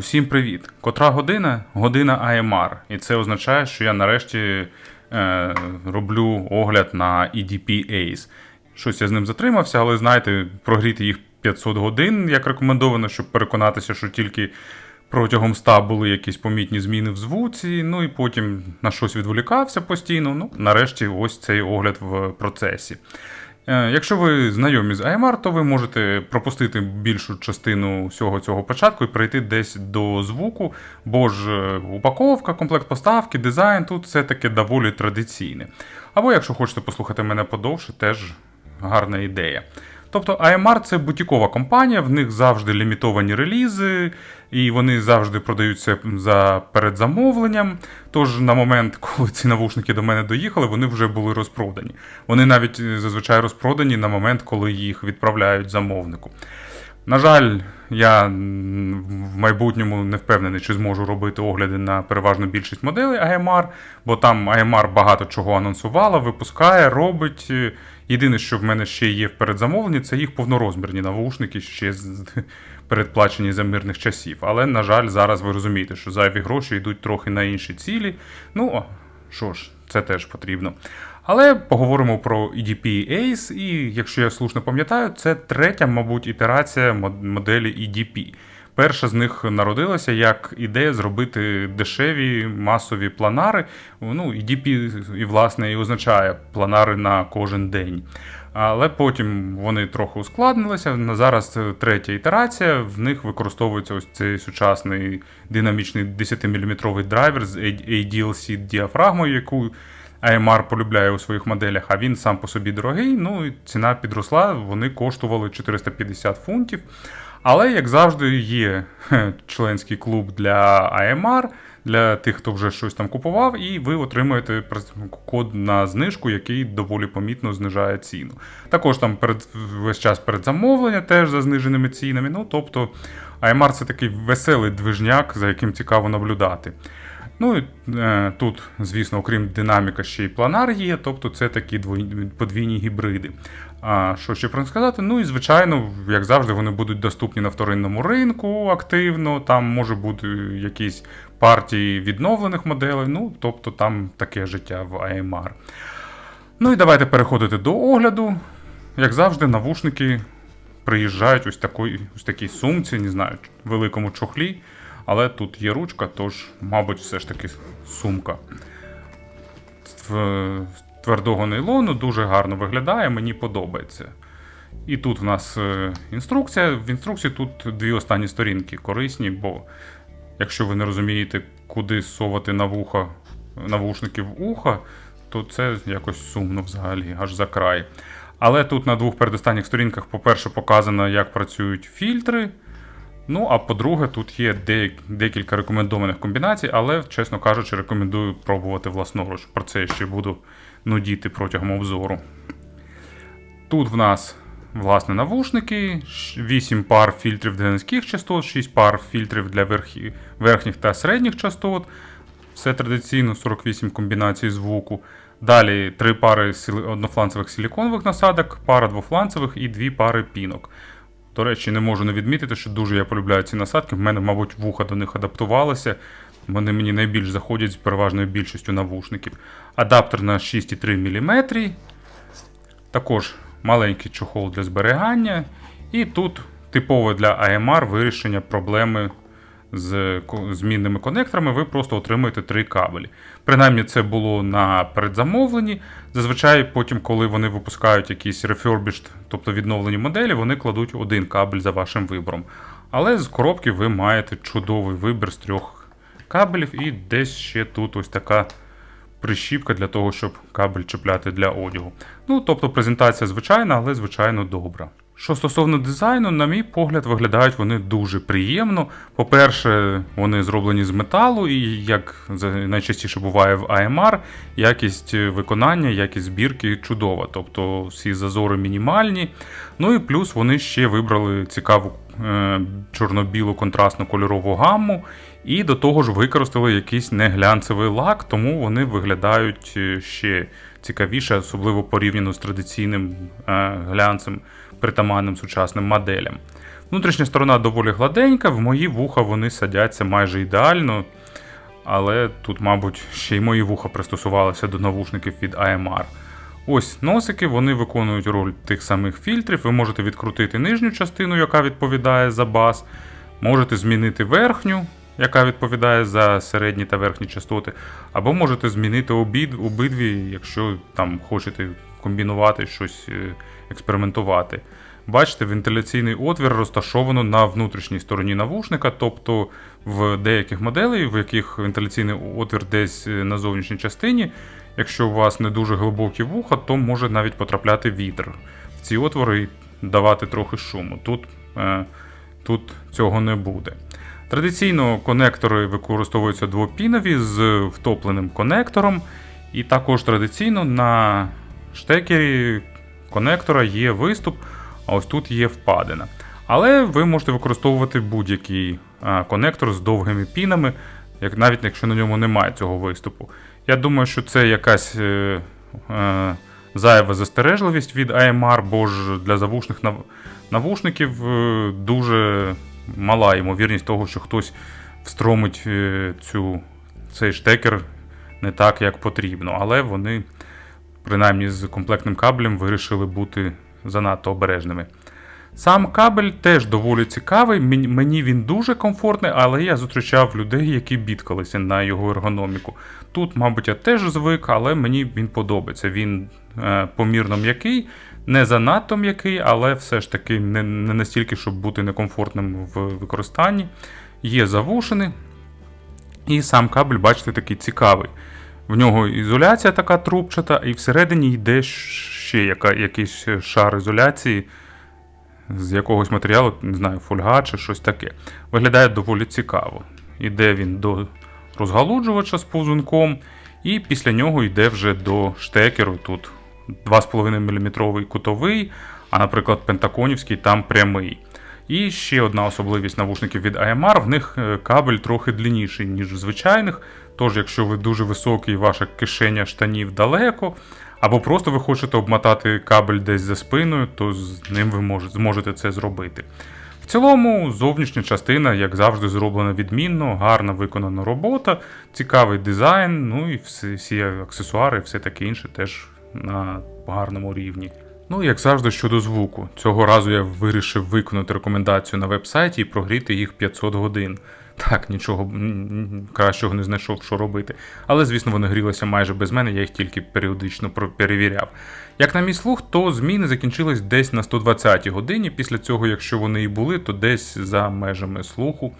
Усім привіт! Котра година? Година AMR. І це означає, що я нарешті е, роблю огляд на EDP Ace. Щось я з ним затримався, але знаєте, прогріти їх 500 годин, як рекомендовано, щоб переконатися, що тільки протягом 100 були якісь помітні зміни в звуці, ну і потім на щось відволікався постійно. Ну, нарешті, ось цей огляд в процесі. Е, Якщо ви знайомі з AMR, то ви можете пропустити більшу частину всього цього початку і прийти десь до звуку, бо ж е, упаковка, комплект поставки, дизайн тут все таки доволі традиційне. Або якщо хочете послухати мене подовше, теж гарна ідея. Тобто AMR це бутікова компанія, в них завжди лімітовані релізи, і вони завжди продаються за передзамовленням. Тож на момент, коли ці навушники до мене доїхали, вони вже були розпродані. Вони навіть е, зазвичай розпродані на момент, коли їх відправляють замовнику. На жаль, я в майбутньому не впевнений, чи зможу робити огляди на переважну більшість моделей AMR, бо там AMR багато чого анонсувала, випускає, робить. Е, Єдине, що в мене ще є в передзамовленні, це їх повнорозмірні навушники, ще передплачені за мирних часів. Але, на жаль, зараз ви розумієте, що зайві гроші йдуть трохи на інші цілі. Ну, що ж, це теж потрібно. Але поговоримо про EDP Ace, і якщо я слушно пам'ятаю, це третя, мабуть, ітерація моделі EDP. Перша з них народилася як ідея зробити дешеві масові планари. Ну, EDP і власне і означає планари на кожен день. Але потім вони трохи ускладнилися. На зараз третя ітерація. В них використовується ось цей сучасний динамічний 10-мм драйвер з ADLC діафрагмою, яку AMR полюбляє у своїх моделях, а він сам по собі дорогий. Ну і ціна підросла, вони коштували 450 фунтів. Але, як завжди, є членський клуб для AMR, для тих, хто вже щось там купував, і ви отримуєте код на знижку, який доволі помітно знижає ціну. Також там перед, весь час передзамовлення теж за зниженими цінами. Ну, тобто, AMR це такий веселий движняк, за яким цікаво наблюдати. Ну і е, тут, звісно, окрім динаміка, ще й планар є, тобто це такі подвійні гібриди. А що ще про сказати? Ну і звичайно, як завжди, вони будуть доступні на вторинному ринку активно. Там може бути якісь партії відновлених моделей. Ну, тобто там таке життя в AMR. Ну і давайте переходити до огляду. Як завжди, навушники приїжджають ось такої, ось такій сумці, не знаю, великому чохлі. Але тут є ручка, тож, мабуть, все ж таки сумка. З твердого нейлону дуже гарно виглядає, мені подобається. І тут в нас е, інструкція. В інструкції тут дві останні сторінки корисні, бо якщо ви не розумієте, куди совати на вуха навушники в то це якось сумно взагалі, аж за край. Але тут на двох передостанніх сторінках, по-перше, показано, як працюють фільтри. Ну, а по-друге, тут є де- декілька рекомендованих комбінацій, але, чесно кажучи, рекомендую пробувати власноруч. Про це я ще буду нудіти протягом обзору. Тут в нас, власне, навушники, 8 пар фільтрів для низьких частот, 6 пар фільтрів для верхніх та середніх частот. Все традиційно 48 комбінацій звуку. Далі 3 пари однофланцевих силіконових насадок, пара двофланцевих і 2 пари пінок. До речі, не можу не відмітити, що дуже я полюбляю ці насадки. В мене, мабуть, вуха до них адаптувалися. Вони мені найбільш заходять з переважною більшістю навушників. Адаптер на 6,3 мм. Також маленький чохол для зберігання. І тут типове для AMR вирішення проблеми з змінними конекторами. Ви просто отримуєте три кабелі. Принаймні, це було на передзамовленні. Зазвичай, потім, коли вони випускають якісь refurbished, тобто відновлені моделі, вони кладуть один кабель за вашим вибором. Але з коробки ви маєте чудовий вибір з трьох кабелів, і десь ще тут ось така прищіпка для того, щоб кабель чіпляти для одягу. Ну, тобто презентація звичайна, але звичайно добра. Що стосовно дизайну, на мій погляд, виглядають вони дуже приємно. По-перше, вони зроблені з металу, і як найчастіше буває в AMR, якість е, виконання, якість збірки чудова. Тобто всі зазори мінімальні. Ну і плюс вони ще вибрали цікаву е, чорно-білу контрастну кольорову гамму, і до того ж використали якийсь неглянцевий лак, тому вони виглядають е, ще цікавіше, особливо порівняно з традиційним е, глянцем притаманним сучасним моделям. Внутрішня сторона доволі гладенька, в мої вуха вони садяться майже ідеально. Але тут, мабуть, ще й мої вуха пристосувалися до навушників від AMR. Ось носики, вони виконують роль тих самих фільтрів. Ви можете відкрутити нижню частину, яка відповідає за бас. Можете змінити верхню, яка відповідає за середні та верхні частоти. Або можете змінити обід, обидві, якщо там хочете комбінувати щось, е, експериментувати. Бачите, вентиляційний отвір розташовано на внутрішній стороні навушника, тобто в деяких моделей, в яких вентиляційний отвір десь е, на зовнішній частині, якщо у вас не дуже глибокі вуха, то може навіть потрапляти вітер в ці отвори і давати трохи шуму. Тут, е, тут цього не буде. Традиційно конектори використовуються двопінові з втопленим конектором, і також традиційно на штекері конектора є виступ, а ось тут є впадина. Але ви можете використовувати будь-який конектор з довгими пінами, як навіть якщо на ньому немає цього виступу. Я думаю, що це якась е, е, зайва застережливість від AMR, бо ж для завушних нав- навушників е, дуже мала ймовірність того, що хтось встромить е, цю, цей штекер не так, як потрібно. Але вони, принаймні з комплектним кабелем, вирішили бути занадто обережними. Сам кабель теж доволі цікавий. Мені він дуже комфортний, але я зустрічав людей, які бідкалися на його ергономіку. Тут, мабуть, я теж звик, але мені він подобається. Він е, помірно м'який, не занадто м'який, але все ж таки не, не настільки, щоб бути некомфортним в використанні. Є завушини, і сам кабель, бачите, такий цікавий. В нього ізоляція така трубчата, і всередині йде ще яка, якийсь шар ізоляції з якогось матеріалу, не знаю, фольга чи щось таке. Виглядає доволі цікаво. Іде він до розгалуджувача з повзунком, і після нього йде вже до штекеру. Тут 2,5 мм кутовий, а, наприклад, пентаконівський там прямий. І ще одна особливість навушників від AMR, в них е, кабель трохи длинніший, ніж в звичайних. Тож, якщо ви дуже високий, ваша кишеня штанів далеко, або просто ви хочете обмотати кабель десь за спиною, то з ним ви зможете це зробити. В цілому, зовнішня частина, як завжди, зроблена відмінно, гарно виконана робота, цікавий дизайн, ну і всі, всі аксесуари, все таке інше теж на гарному рівні. Ну, як завжди, щодо звуку. Цього разу я вирішив виконати рекомендацію на веб-сайті і прогріти їх 500 годин. Так, нічого кращого не знайшов, що робити. Але, звісно, вони грілися майже без мене, я їх тільки періодично перевіряв. Як на мій слух, то зміни закінчились десь на 120-й годині. Після цього, якщо вони і були, то десь за межами слуху,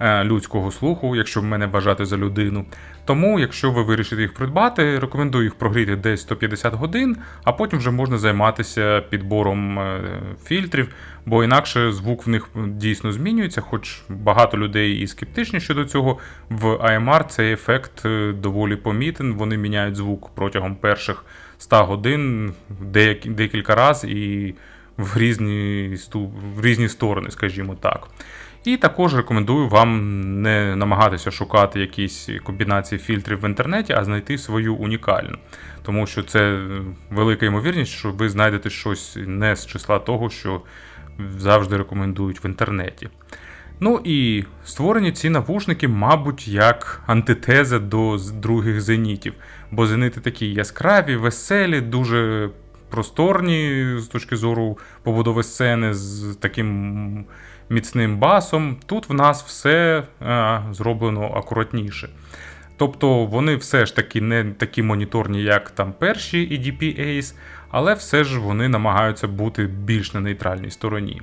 е, людського слуху, якщо в мене вважати за людину. Тому, якщо ви вирішите їх придбати, рекомендую їх прогріти десь 150 годин, а потім вже можна займатися підбором е, фільтрів, бо інакше звук в них дійсно змінюється, хоч багато людей і скептичні щодо цього. В AMR цей ефект е, доволі помітен. Вони міняють звук протягом перших 100 годин декілька разів і в різні, в різні сторони, скажімо так. І також рекомендую вам не намагатися шукати якісь комбінації фільтрів в інтернеті, а знайти свою унікальну. Тому що це е, велика ймовірність, що ви знайдете щось не з числа того, що завжди рекомендують в інтернеті. Ну і створені ці навушники, мабуть, як антитеза до других зенітів. Бо зенити такі яскраві, веселі, дуже просторні з точки зору побудови сцени, з таким міцним басом. Тут в нас все е, зроблено акуратніше. Тобто вони все ж таки не такі моніторні, як там перші EDP Ace, але все ж вони намагаються бути більш на нейтральній стороні.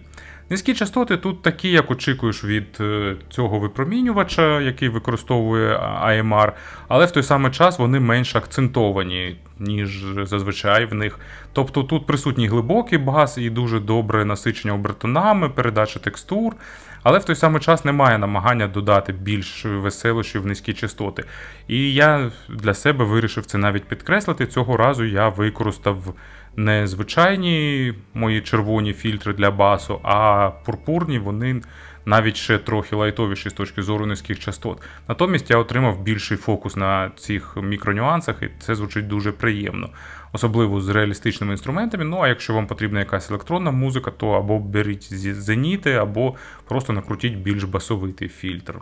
Низькі частоти тут такі, як очікуєш від е, цього випромінювача, який використовує AMR, але в той самий час вони менш акцентовані, ніж зазвичай в них. Тобто тут присутній глибокий бас і дуже добре насичення обертонами, передача текстур, але в той самий час немає намагання додати більш веселощів в низькі частоти. І я для себе вирішив це навіть підкреслити. Цього разу я використав не звичайні мої червоні фільтри для басу, а пурпурні вони навіть ще трохи лайтовіші з точки зору низьких частот. Натомість я отримав більший фокус на цих мікронюансах, і це звучить дуже приємно, особливо з реалістичними інструментами. Ну а якщо вам потрібна якась електронна музика, то або беріть зеніти, або просто накрутіть більш басовитий фільтр.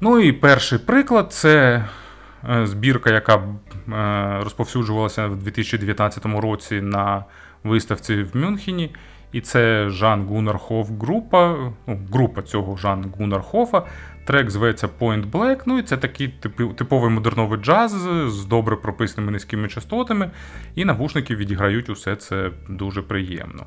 Ну і перший приклад це е, збірка, яка розповсюджувалася в 2019 році на виставці в Мюнхені. І це Жан Гуннар Хоф група, ну, група цього Жан Гуннар Хофа. Трек зветься Point Black. Ну і це такий типовий модерновий джаз з добре прописаними низькими частотами, і навушники відіграють усе це дуже приємно.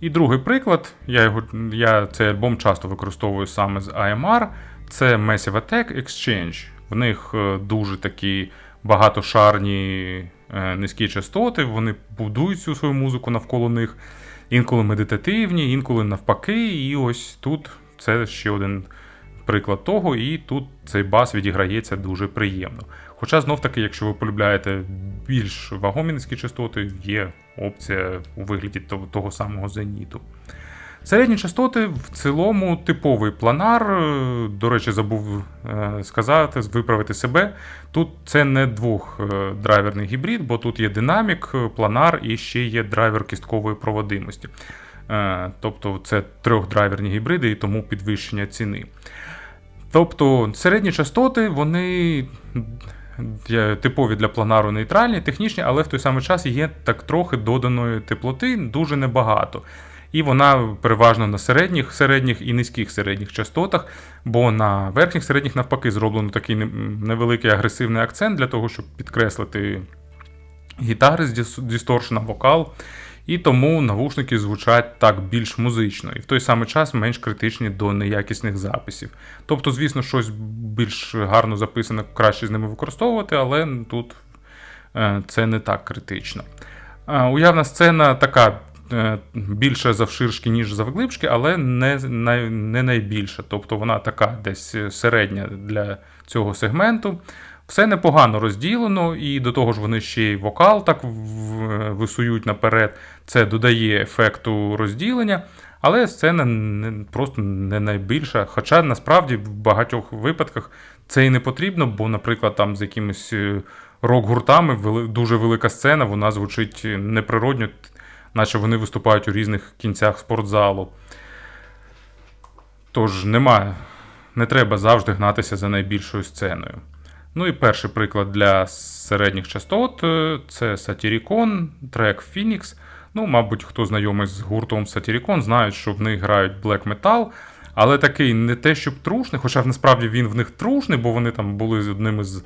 І другий приклад, я, його, я цей альбом часто використовую саме з AMR, це Massive Attack Exchange. В них е, дуже такі багатошарні е, низькі частоти, вони будують всю свою музику навколо них, інколи медитативні, інколи навпаки. І ось тут це ще один приклад того, і тут цей бас відіграється дуже приємно. Хоча знов таки, якщо ви полюбляєте більш вагомі низькі частоти, є опція у вигляді того самого зеніту. Середні частоти в цілому типовий планар. е, До речі, забув е, сказати, виправити себе. Тут це не двохдрайверний гібрид, бо тут є динамік, е, планар і ще є драйвер кісткової проводимості. Е, Тобто це трьохдрайверні гібриди і тому підвищення ціни. Тобто середні частоти, вони типові для планару нейтральні, технічні, але в той самий час є так трохи доданої теплоти, дуже небагато. І вона переважно на середніх, середніх і низьких середніх частотах, бо на верхніх середніх навпаки зроблено такий невеликий агресивний акцент для того, щоб підкреслити гітари з дісторшена, вокал. І тому навушники звучать так більш музично, і в той самий час менш критичні до неякісних записів. Тобто, звісно, щось більш гарно записане, краще з ними використовувати, але тут е, це не так критично. Е, Уявна сцена така більше завширшки, ніж завглибшки, але не, не найбільша. Тобто вона така десь середня для цього сегменту. Все непогано розділено, і до того ж вони ще й вокал так висують наперед. Це додає ефекту розділення, але сцена не, просто не найбільша. Хоча насправді в багатьох випадках це і не потрібно, бо, наприклад, там з якимись е, рок-гуртами дуже велика сцена, вона звучить неприродньо, наче вони виступають у різних кінцях спортзалу. Тож немає, не треба завжди гнатися за найбільшою сценою. Ну і перший приклад для середніх частот е, це Satyricon, трек Phoenix. Ну, мабуть, хто знайомий з гуртом Satyricon, знають, що в них грають black metal, але такий не те, щоб трушний, хоча насправді він в них трушний, бо вони там були з одним із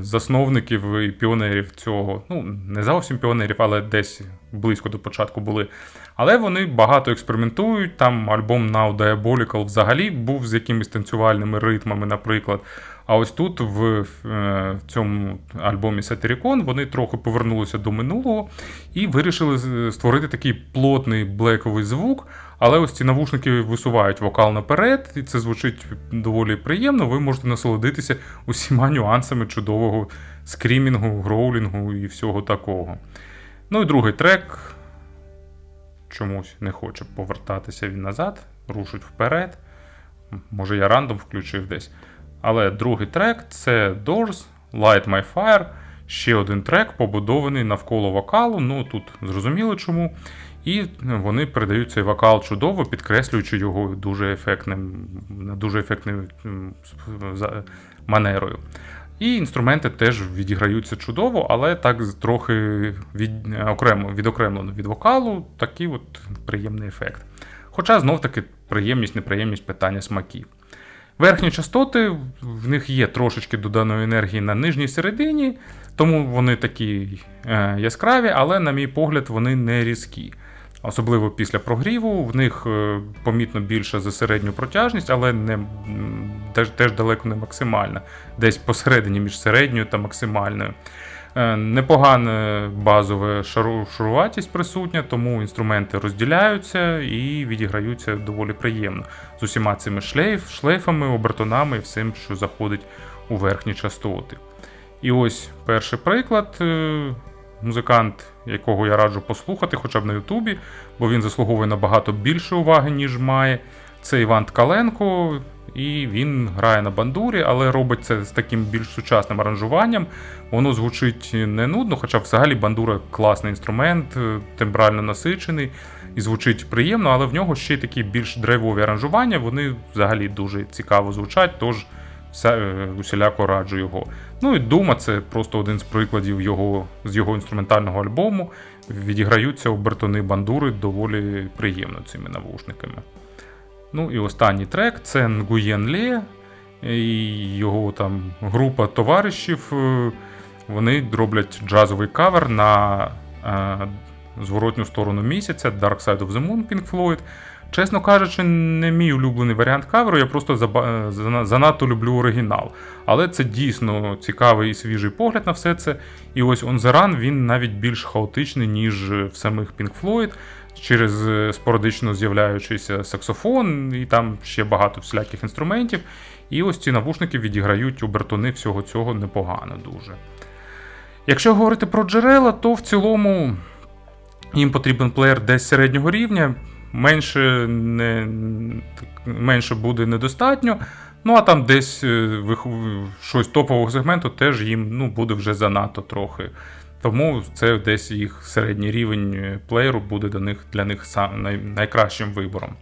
засновників і піонерів цього. Ну, не зовсім піонерів, але десь близько до початку були. Але вони багато експериментують. Там альбом Now Diabolical взагалі був з якимись танцювальними ритмами, наприклад. А ось тут, в, е, в цьому альбомі Satyricon, вони трохи повернулися до минулого і вирішили створити такий плотний блековий звук. Але ось ці навушники висувають вокал наперед, і це звучить доволі приємно. Ви можете насолодитися усіма нюансами чудового скрімінгу, гроулінгу і всього такого. Ну і другий трек чомусь не хоче повертатися він назад, рушить вперед. Може, я рандом включив десь. Але другий трек це Doors, Light My Fire. Ще один трек, побудований навколо вокалу. Ну тут зрозуміло чому. І вони передають цей вокал чудово, підкреслюючи його дуже ефектним, дуже ефектною манерою. І інструменти теж відіграються чудово, але так трохи від, окремо, відокремлено від вокалу, такий от приємний ефект. Хоча знов таки приємність, неприємність питання смаків. Верхні частоти, в них є трошечки доданої енергії на нижній середині, тому вони такі е, яскраві, але, на мій погляд, вони не різкі. Особливо після прогріву, в них е, помітно більше за середню протяжність, але не, теж, теж далеко не максимальна, десь посередині між середньою та максимальною. Е, Непогана базова шару, шаруватість присутня, тому інструменти розділяються і відіграються доволі приємно з усіма цими шлейф, шлейфами, обертонами і всім, що заходить у верхні частоти. І ось перший приклад. Музикант, якого я раджу послухати, хоча б на Ютубі, бо він заслуговує набагато більше уваги, ніж має. Це Іван Ткаленко, і він грає на бандурі, але робить це з таким більш сучасним аранжуванням. Воно звучить не нудно, хоча взагалі бандура класний інструмент, е, тембрально насичений і звучить приємно, але в нього ще й такі більш драйвові аранжування, вони взагалі дуже цікаво звучать, тож усіляко раджу його. Ну і Дума це просто один з прикладів його, з його інструментального альбому. Відіграються обертони бандури доволі приємно цими навушниками. Ну і останній трек це Нгуєн Лє, і його там група товаришів. е, Вони роблять джазовий кавер на е, зворотню сторону місяця Dark Side of the Moon Pink Floyd. Чесно кажучи, не мій улюблений варіант каверу, я просто занадто люблю оригінал. Але це дійсно цікавий і свіжий погляд на все це. І ось On The Run він навіть більш хаотичний, ніж в самих Pink Floyd, через е, спорадично з'являючийся саксофон, і там ще багато всіляких інструментів. І ось ці навушники відіграють обертони всього цього непогано дуже. Якщо говорити про джерела, то в цілому їм потрібен плеєр десь середнього рівня, менше, не, менше буде недостатньо. Ну, а там десь е, щось топового сегменту теж їм ну, буде вже занадто трохи. Тому це десь їх середній рівень е, плеєру буде для них, для них найкращим вибором.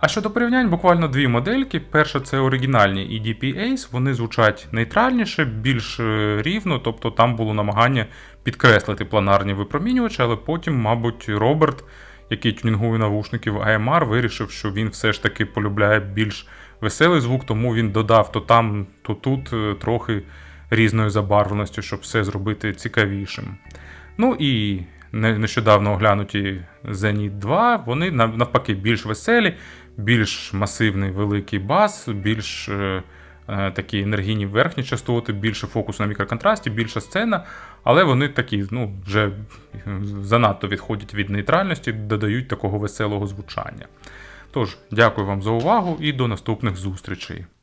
А щодо порівнянь, буквально дві модельки. Перша це оригінальні EDP Ace, вони звучать нейтральніше, більш е, рівно, тобто там було намагання підкреслити планарні випромінювачі, але потім, мабуть, Роберт, який тюнінгує навушників AMR, вирішив, що він все ж таки полюбляє більш веселий звук, тому він додав то там, то тут е, трохи різної забарвленості, щоб все зробити цікавішим. Ну і нещодавно оглянуті Zenit 2, вони навпаки більш веселі, більш масивний великий бас, більш е, е, такі енергійні верхні частоти, більше фокус на мікроконтрасті, більша сцена, але вони такі, ну, вже е, занадто відходять від нейтральності, додають такого веселого звучання. Тож, дякую вам за увагу і до наступних зустрічей.